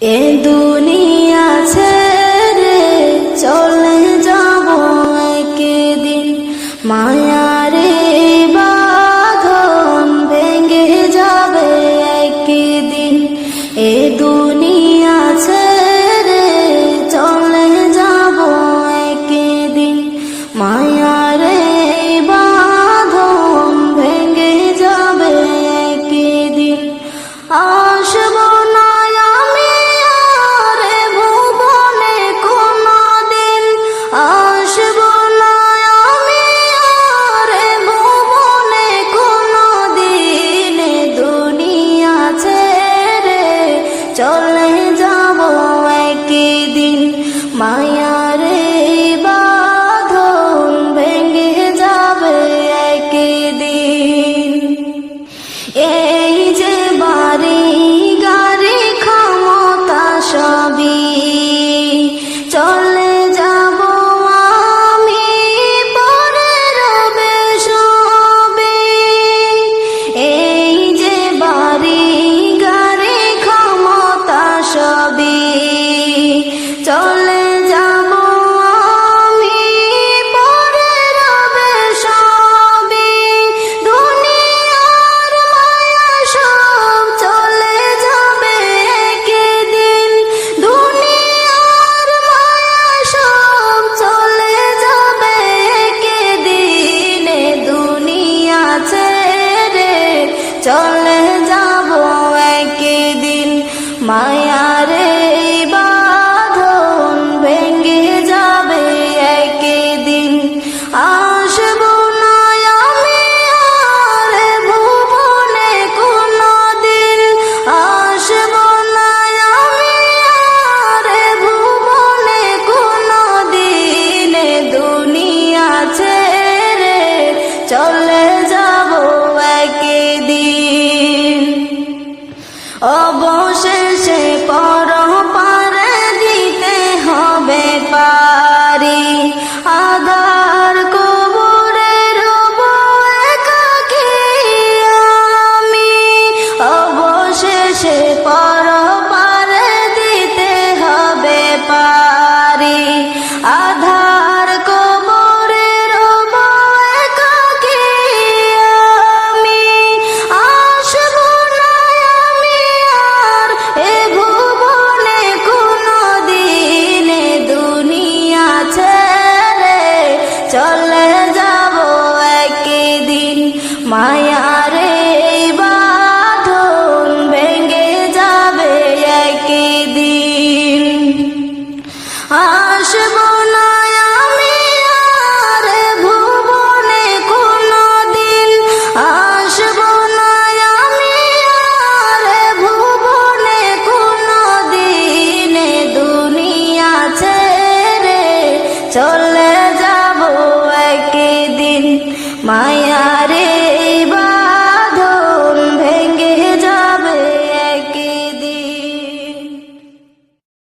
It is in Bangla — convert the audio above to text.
এ দুনিয়া ছেড়ে চলে যাব একদিন। মায়া চলে যাব একদিন। মায়ার ভেঙে যাবে একদিন। আর ভুবনে কোনো দিন আসব আর ভুবনে কোনো দিন দুনিয়া চলে অবশেষে পর পারে দিতে হবে পারি। আগা চলে যাব একদিন মায়া